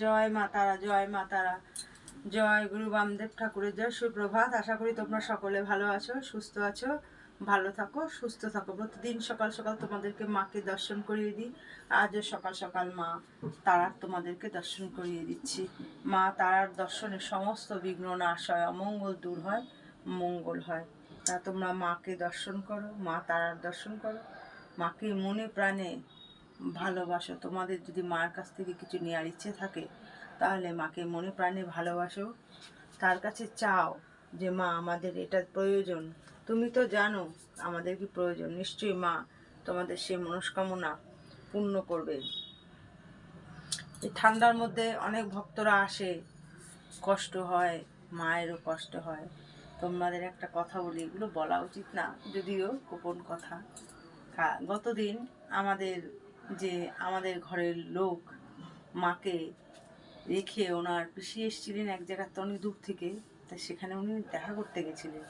জয় মা তারা, জয় মা তারা। জয় গুরু বামদেব ঠাকুরের জয়। সুপ্রভাত, আশা করি তোমরা সকলে ভালো আছো, সুস্থ আছো, ভালো থাকো, সুস্থ থাকো। প্রতিদিন সকাল সকাল তোমাদেরকে মাকে দর্শন করিয়ে দিই। আজও সকাল সকাল মা তারার তোমাদেরকে দর্শন করিয়ে দিচ্ছি। মা তারার দর্শনে সমস্ত বিঘ্ন নাশ হয়, অমঙ্গল দূর হয়, মঙ্গল হয়। তা তোমরা মাকে দর্শন করো, মা তারার দর্শন করো। মাকে মনে প্রাণে ভালোবাসো। তোমাদের যদি মার কাছ থেকে কিছু নেওয়ার ইচ্ছে থাকে, তাহলে মাকে মনে প্রাণে ভালোবাসো। তার কাছে চাও যে, মা, আমাদের এটা প্রয়োজন। তুমি তো জানো আমাদের কি প্রয়োজন। নিশ্চয়ই মা তোমাদের সেই মনস্কামনা পূর্ণ করবে। এই ঠান্ডার মধ্যে অনেক ভক্তরা আসে। কষ্ট হয়, মায়েরও কষ্ট হয়। তোমাদের একটা কথা বলি, এগুলো বলা উচিত না, যদিও গোপন কথা। গতদিন আমাদের যে আমাদের ঘরের লোক মাকে রেখে ওনার পিসি এসেছিলেন এক জায়গার তো অনেক দূর থেকে, তা সেখানে উনি দেখা করতে গেছিলেন।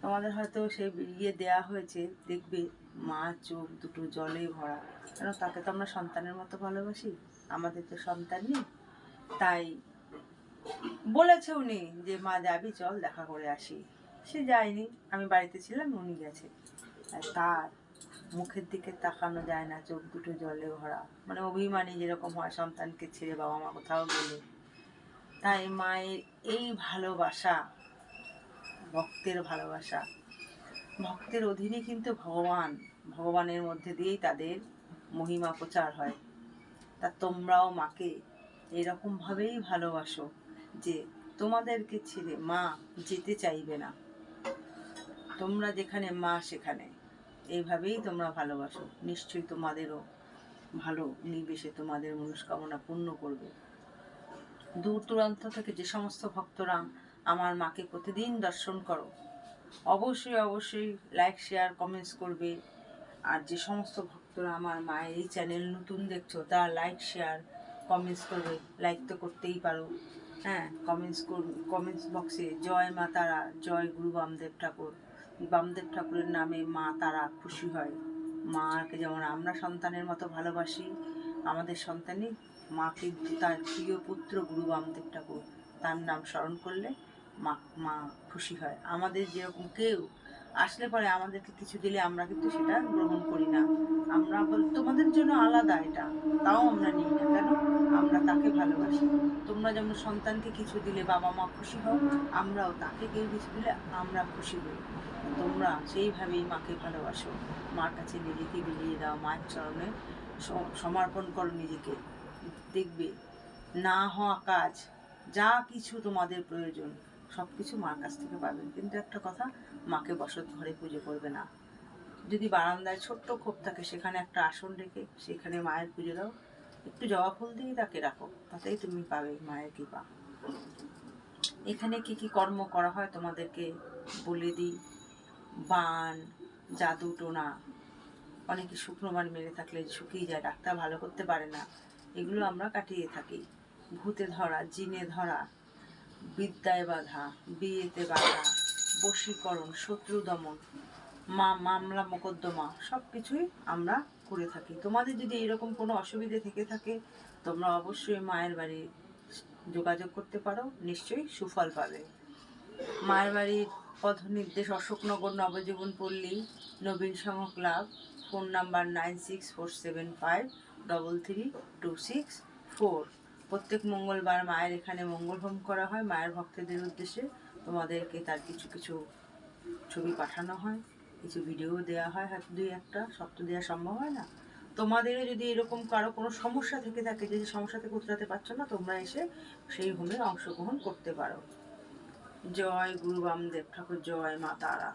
তোমাদের হয়তো সেই ইয়ে দেয়া হয়েছে, দেখবে মা চোখ দুটো জলে ভরা। কেন তাকে তো আমরা সন্তানের মতো ভালোবাসি? আমাদের তো সন্তান নেই। তাই বলেছে উনি যে, মা, যাবি, চল দেখা করে আসি। সে যায়নি, আমি বাড়িতে ছিলাম, উনি গেছে। আর তার মুখের দিকে তাকানো যায় না, চোখ দুটো জলে ভরা। মানে অভিমানী যেরকম হয়, সন্তানকে ছেড়ে বাবা মা কোথাও গেলে। তাই মায়ের এই ভালোবাসা, ভক্তের ভালোবাসা, ভক্তের অধীনে কিন্তু ভগবান, ভগবানের মধ্যে দিয়েই তাদের মহিমা প্রচার হয়। তা তোমরাও মাকে এরকমভাবেই ভালোবাসো যে তোমাদেরকে ছেড়ে মা যেতে চাইবে না। তোমরা যেখানে, মা সেখানে। এইভাবেই তোমরা ভালোবাসো। নিশ্চয়ই তোমাদেরও ভালো নিবেশে তোমাদের মনস্কামনা পূর্ণ করবে। দূর দূরান্ত থেকে যে সমস্ত ভক্তরা আমার মাকে প্রতিদিন দর্শন করো, অবশ্যই অবশ্যই লাইক শেয়ার কমেন্টস করবে। আর যে সমস্ত ভক্তরা আমার মায়ের এই চ্যানেল নতুন দেখছ, তারা লাইক শেয়ার কমেন্টস করবে। লাইক তো করতেই পারো। হ্যাঁ কমেন্টস কমেন্টস বক্সে জয় মা তারা, জয় গুরু বামদেব ঠাকুর। বামদেব ঠাকুরের নামে মা তারা খুশি হয়। মাকে যেমন আমরা সন্তানের মতো ভালোবাসি, আমাদের সন্তানই মা কিন্তু তার প্রিয় পুত্র গুরু বামদেব ঠাকুর। তার নাম স্মরণ করলে মা মা খুশি হয়। আমাদের যেরকম কেউ আসলে পরে আমাদেরকে কিছু দিলে আমরা কিন্তু সেটা গ্রহণ করি না। আমরা বল, তোমাদের জন্য আলাদা এটা, তাও আমরা নিই না। কেন? তাকে ভালোবাসি। তোমরা যেমন সন্তানকে কিছু দিলে বাবা মা খুশি হও, আমরাও তাকে কেউ কিছু দিলে আমরা খুশি হই। তোমরা সেইভাবেই মাকে ভালোবাসো। মার কাছে নিজেকে বিলিয়ে দাও, মায়ের চরণে সমর্পণ করো নিজেকে। দেখবে না হওয়া কাজ, যা কিছু তোমাদের প্রয়োজন সব কিছু মার কাছ থেকে পাবেন কিন্তু একটা কথা, মাকে বসত ঘরে পুজো করবে না। যদি বারান্দায় ছোট্ট খোপ থাকে, সেখানে একটা আসন রেখে সেখানে মায়ের পুজো দাও। একটু জবা ফুল দিয়ে তাকে রাখো, তাতেই তুমি পাবে মায়ের কৃপা। এখানে কি কি কর্ম করা হয় তোমাদেরকে বলে দিই। বান, জাদু, টোনা, অনেকে শুকনো বান মেরে থাকলে শুকিয়ে যায়, ডাক্তার ভালো করতে পারে না। এগুলো আমরা কাটিয়ে থাকি। ভূতে ধরা, জিনে ধরা, বিদ্যায় বাধা, বিয়েতে বাধা, বশীকরণ, শত্রু দমন, মা, মামলা, মোকদ্দমা সব কিছুই আমরা করে থাকি। তোমাদের যদি এরকম কোনো অসুবিধে থেকে থাকে, তোমরা অবশ্যই মায়ের বাড়ি যোগাযোগ করতে পারো, নিশ্চয়ই সুফল পাবে। মায়ের বাড়ির পথ নির্দেশ Ashoknagar Nabajiban Palli, Nabin Sangha club, phone number nine six four seven five double three two six four. প্রত্যেক মঙ্গলবার মায়ের এখানে মঙ্গল হোম করা হয়। মায়ের ভক্তদের উদ্দেশ্যে তোমাদেরকে তার কিছু কিছু ছবি পাঠানো হয়। কিছু ভিডিও দেওয়া হয়, হয়তো দুই একটা, সব তো দেওয়া সম্ভব হয় না। তোমাদেরও যদি এরকম কারও কোনো সমস্যা থেকে থাকে, যে সমস্যা থেকে উতরাতে পারছ না, তোমরা এসে সেই হোমে অংশগ্রহণ করতে পারো। জয় গুরু বামদেব ঠাকুর, জয় মা তারা।